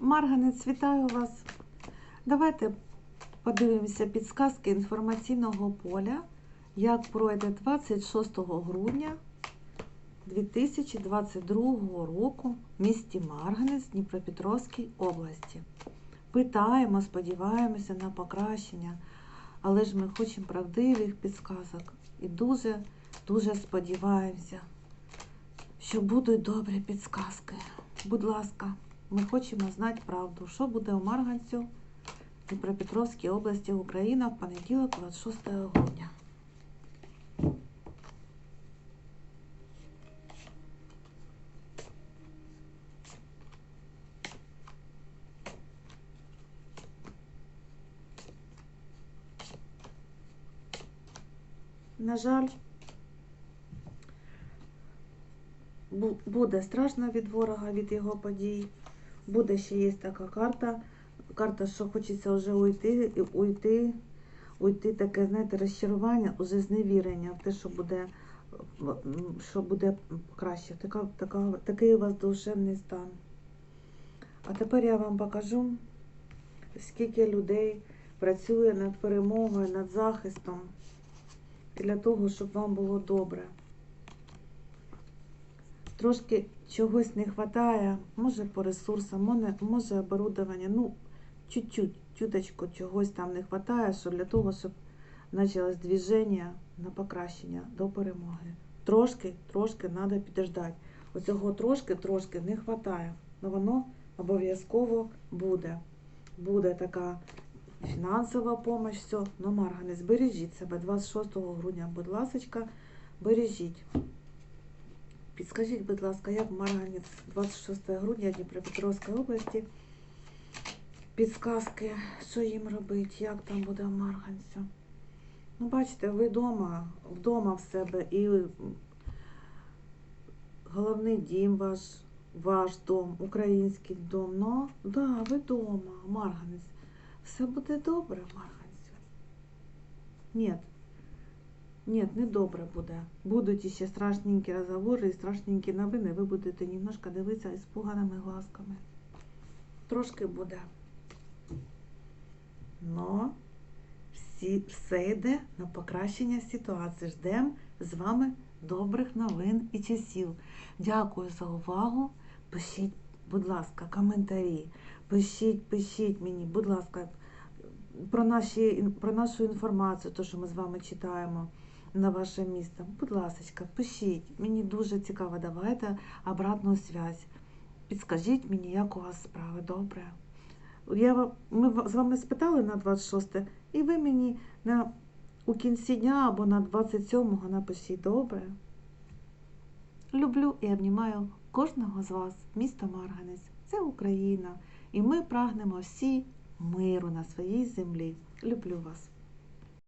Марганець, вітаю вас. Давайте подивимося підсказки інформаційного поля, як пройде 26 грудня 2022 року в місті Марганець Дніпропетровській області. Питаємо, сподіваємося на покращення, але ж ми хочемо правдивих підсказок і дуже, дуже сподіваємося, що будуть добрі підсказки. Будь ласка. Ми хочемо знати правду, що буде у Марганцю, Дніпропетровській області, Україна в понеділок, 26 грудня. На жаль, буде страшно від ворога, від його подій. Буде ще є така карта. Карта, що хочеться вже уйти, уйти, уйти таке, знаєте, розчарування, уже зневірення в те, що буде, що буде краще. Така, така, такий у вас душевний стан. А тепер я вам покажу, скільки людей працює над перемогою, над захистом для того, щоб вам було добре. Трошки чогось не вистачає, може по ресурсам, може, оборудовання, ну, чуть-чуть, чуточку чогось там не вистачає, що для того, щоб почалось движення на покращення до перемоги. Трошки, трошки треба підождати. Оцього трошки, трошки не вистачає. але воно обов'язково буде. Буде така фінансова допомога, все. Марга, не збережіть себе 26 грудня, будь ласка, бережіть. Підскажіть, будь ласка, як Марганець 26 грудня Дніпропетровської області. Підсказки, що їм робити, як там буде Марганцю. Ну, бачите, ви вдома, вдома в себе і головний дім ваш, ваш дом, український дом. Ну, да, ви вдома, Марганець. Все буде добре, Марганцю. Ні. Ні, не добре буде. Будуть ще страшненькі розговори і страшненькі новини. Ви будете немножко дивитися іспуганими глазками. Трошки буде. Но всі, все йде на покращення ситуації. Ждемо з вами добрих новин і часів. Дякую за увагу. Пишіть, будь ласка, коментарі. Пишіть, пишіть мені, будь ласка, про, наші, про нашу інформацію, то, що ми з вами читаємо на ваше місто. Будь ласка, пишіть. Мені дуже цікаво, давайте обратну зв'язь. Підскажіть мені, як у вас справи, добре. Я, ми з вами спитали на 26, і ви мені на, у кінці дня або на 27-го напишіть добре. Люблю і обнімаю кожного з вас, місто Марганець. Це Україна. І ми прагнемо всі миру на своїй землі. Люблю вас.